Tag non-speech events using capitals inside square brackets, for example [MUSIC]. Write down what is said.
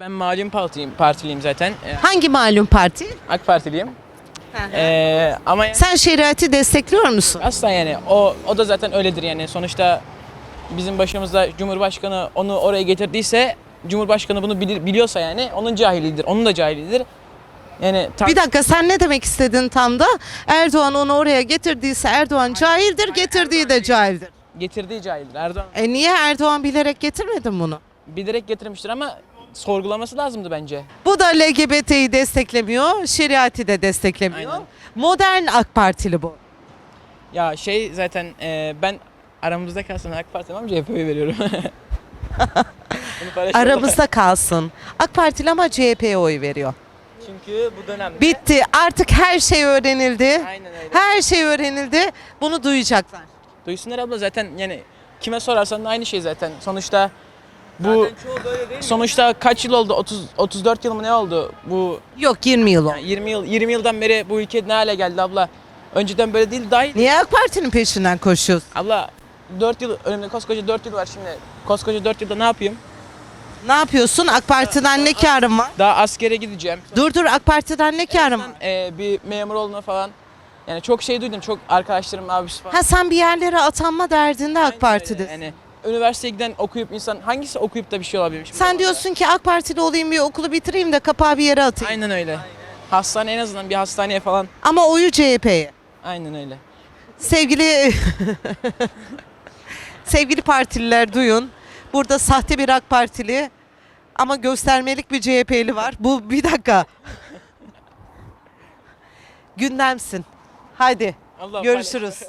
Ben malum partiliyim, partiliyim zaten. Ee, Hangi malum parti? AK Partiliyim. Ee, ama yani Sen şeriatı destekliyor musun? asla yani o o da zaten öyledir yani. Sonuçta bizim başımızda Cumhurbaşkanı onu oraya getirdiyse Cumhurbaşkanı bunu bilir, biliyorsa yani onun cahilidir. Onun da cahilidir. Yani tam, Bir dakika sen ne demek istedin tam da? Erdoğan onu oraya getirdiyse Erdoğan cahildir, getirdiği de cahildir. getirdiği cahildir. Erdoğan E niye Erdoğan bilerek getirmedin bunu? bilerek getirmiştir ama sorgulaması lazımdı bence. Bu da LGBT'yi desteklemiyor, şeriatı de desteklemiyor. Aynen. Modern AK Partili bu. Ya şey zaten e, ben aramızda kalsın AK Parti'den ama CHP'ye veriyorum. [LAUGHS] Bunu paylaşalım. Aramızda kalsın. AK Partili ama CHP'ye oy veriyor. Çünkü bu dönemde Bitti. Artık her şey öğrenildi. Aynen öyle. Her şey öğrenildi. Bunu duyacaklar. Duysunlar abla zaten yani kime sorarsan da aynı şey zaten. Sonuçta bu sonuçta kaç yıl oldu? 30 34 yıl mı ne oldu? Bu Yok 20 yıl oldu. yani 20 yıl 20 yıldan beri bu ülke ne hale geldi abla? Önceden böyle değil daha iyi. Niye AK Parti'nin peşinden koşuyorsun? Abla 4 yıl önümde koskoca 4 yıl var şimdi. Koskoca 4 yılda ne yapayım? Ne yapıyorsun? AK Parti'den ne karın var? Daha askere gideceğim. Dur dur AK Parti'den ne karın var? Ee, bir memur olma falan. Yani çok şey duydum. Çok arkadaşlarım abisi falan. Ha sen bir yerlere atanma derdinde AK Aynen öyle. Parti'de. Yani üniversiteye giden okuyup insan hangisi okuyup da bir şey olabilir? Şimdi Sen diyorsun ki AK Partili olayım bir okulu bitireyim de kapağı bir yere atayım. Aynen öyle. Hastane en azından bir hastaneye falan. Ama oyu CHP'ye. Aynen öyle. Sevgili [LAUGHS] sevgili partililer duyun. Burada sahte bir AK Partili ama göstermelik bir CHP'li var. Bu bir dakika. [LAUGHS] Gündemsin. Hadi Allah görüşürüz.